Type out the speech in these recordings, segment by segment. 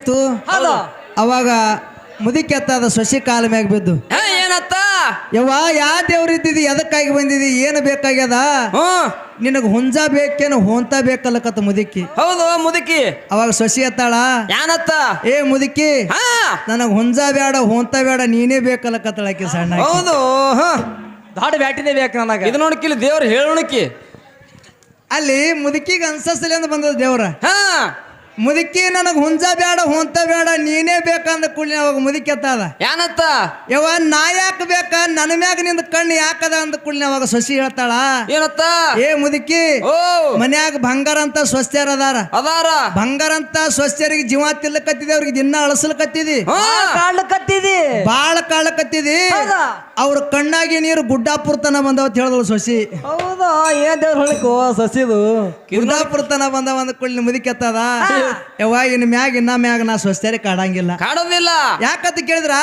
ಇತ್ತು ಅವಾಗ ಮುದಿಕೆತ್ತಾದ ಸೊಸಿ ಕಾಲ ಮ್ಯಾಗ ಬಿದ್ದು ಹೇ ಏನತ್ತ? ಯವ್ವ ಯಾ ದೇವ್ರ ಇದ್ದಿದ್ದಿ ಎದಕ್ಕಾಗಿ ಬಂದಿದಿ? ಏನು ಬೇಕಾಗ್ಯದ? ನಿನಗ ನಿನಗೆ ಹುಂಜ ಬೇಕೇನು ಹೊಂತ ಬೇಕಲ್ಲಕತ್ತ ಮುದುಕಿ. ಹೌದು ಮುದುಕಿ. ಅವಾಗ ಸಸಿ ಎತ್ತಾಳ ಯಾನತ್ತ? ಏ ಮುದುಕಿ ನನಗ ನನಗೆ ಹುಂಜ ಬೇಡ ಹೊಂತ ಬೇಡ ನೀನೇ ಬೇಕಲ್ಲಕತ್ತಳ ಆಕಿ ಸಣ್ಣ ಹೌದು ದಾಡ ಬ್ಯಾಟಿನೇ ಬೇಕು ನನಗ. ಇದು ನೋಡಕಿಲ್ಲ ದೇವ್ರ ಹೇಳುಣಿಕಿ. ಅಲ್ಲಿ ಮುದುಕಿಗೆ ಅನ್ಸಸ್ಲಿ ಅಂತ ಬಂದದ ದೇವ್ರ. ಹಾ. ಮುದುಕಿ ನನಗೆ ಹುಂಜ ಬೇಡ ಹೊಂತ ಬೇಡ ನೀನೇ ಬೇಕಂದ ಕೂಡಲೇ ಅವಾಗ ಮುದುಕಿ ಎತ್ತಾದ. ಏನತ್ತ ಯವ್ವ ನಾ ಯಾಕೆ ಬೇಕ? ನನ್ನ ಮ್ಯಾಗ ನಿಂದ ಕಣ್ಣು ಯಾಕದ ಅಂದ ಕೂಡಲೇ ಅವಾಗ ಸೊಸಿ ಹೇಳ್ತಾಳ. ಏನತ್ತ ಏ ಮುದುಕಿ ಓ! ಮನ್ಯಾಗ ಬಂಗಾರ ಅಂತ ಸ್ವಸ್ಥ್ಯರ ಅದಾರ. ಅದಾರ? ಬಂಗಾರ ಅಂತ ಸ್ವಸ್ಥ್ಯರಿಗೆ ಜೀವ ತಿಲ್ಲಕತ್ತಿದೆ ಅವ್ರಿಗೆ ದಿನ ಅಳಸಲಕತ್ತಿದಿ ಹಾ. ಕಾಡ್ಲಕತ್ತಿದಿ ಬಾಳ ಕಾಳಕತ್ತಿದಿ ಹೌದಾ? ಅವ್ರ ಕಣ್ಣಾಗಿ ನೀರು ಗುಡ್ಡಾಪುರ್ತನ ಬಂದವತ್ ಬಂದವ ಹೇಳಿದಳು ಸೊಸಿ. ಹೌದಾ? ಏನ್ ದೇವ್ರ ಹೇಳಿಕೋ ಸಸಿದು. ಗುಡ್ಡಾಪುರ ತನ ಬಂದ ಅಂದ ಕೂಡಲೇ ಮುದುಕಿ ಎತ್ತದ ಯವ್ವ ಇನ್ನು ಮ್ಯಾಗ ಇನ್ನ ಮ್ಯಾಗ ನಾ ಸ್ವಸ್ಥ್ಯರಿಗೆ ಕಾಡಂಗಿಲ್ಲ. ಕಾಡೋದಿಲ್ಲ. ಯಾಕಂತ ಕೇಳಿದ್ರ?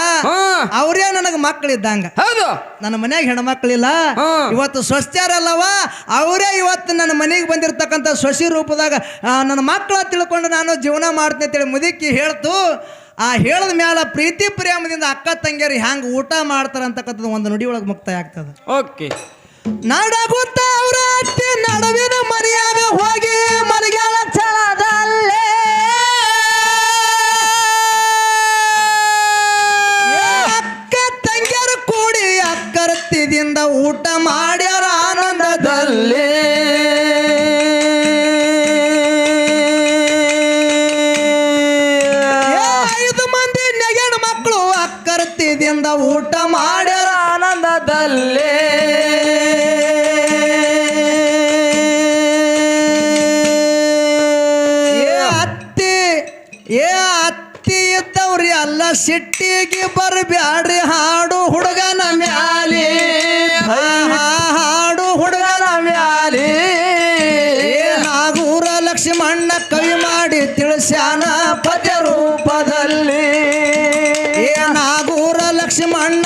ಅವ್ರೇ ನನಗ ಮಕ್ಕಳಿದ್ದಂಗ. ಹೌದು. ನನ್ನ ಮನ್ಯಾಗ ಹೆಣ್ಮಕ್ಳಿಲ್ಲ. ಇವತ್ತು ಸ್ವಸ್ಥ್ಯರಲ್ಲವ ಅವರೇ ಇವತ್ತು ನನ್ನ ಮನೆಗೆ ಬಂದಿರತಕ್ಕಂಥ ಸೊಸಿ ರೂಪದಾಗ ನನ್ನ ಮಕ್ಕಳ ತಿಳ್ಕೊಂಡು ನಾನು ಜೀವನ ಮಾಡ್ತೀನಿ ಅಂತೇಳಿ ಮುದುಕಿ ಹೇಳ್ತು. ಆ ಹೇಳದ ಮ್ಯಾಲ ಪ್ರೀತಿ ಪ್ರೇಮದಿಂದ ಅಕ್ಕ ತಂಗಿಯರು ಹ್ಯಾಂಗ ಊಟ ಮಾಡ್ತಾರ ಅಂತಕ್ಕಂಥದ್ದು ಒಂದು ನುಡಿ ಒಳಗೆ ಮುಕ್ತಾಯ ಆಗ್ತದೆ. ಓಕೆ. ನಡಗುತ್ತ ನಡುವಿನ ಮರ್ಯಾದೆ ಹೋಗಿ ಮಲಗ್ಯಾಳ ಛಲದಲ್ಲೇ ಏ ಅಕ್ಕ ತಂಗಿಯರು ಕೂಡಿ ಅಕ್ಕರ್ತಿದಿಂದ ಊಟ ಮಾಡ್ಯಾರ ಆನಂದದಲ್ಲಿ. ಐದು ಮಂದಿ ನೆಗಣ ಮಕ್ಕಳು ಅಕ್ಕರ್ತಿದಿಂದ ಊಟ ಮಾಡ್ಯಾರ ಆನಂದದಲ್ಲಿ. ಏ ಅತ್ತಿ ಇದ್ದವ್ರಿ ಅಲ್ಲ ಸಿಟ್ಟಿಗೆ ಬರಬ್ಯಾಡ್ರಿ ಹಾಡು ಹುಡುಗನ ಮ್ಯಾಲಿ. ಹಾ, ಹಾ, ಹಾಡು ಹುಡುಗನ ಮ್ಯಾಲಿ. ಏ ನಾಗೂರ ಲಕ್ಷ್ಮಣ್ಣ ಕವಿ ಮಾಡಿ ತಿಳಿಸ್ಯಾನ ಪದ್ಯ ರೂಪದಲ್ಲಿ. ಏ ನಾಗೂರ ಲಕ್ಷ್ಮಣ್ಣ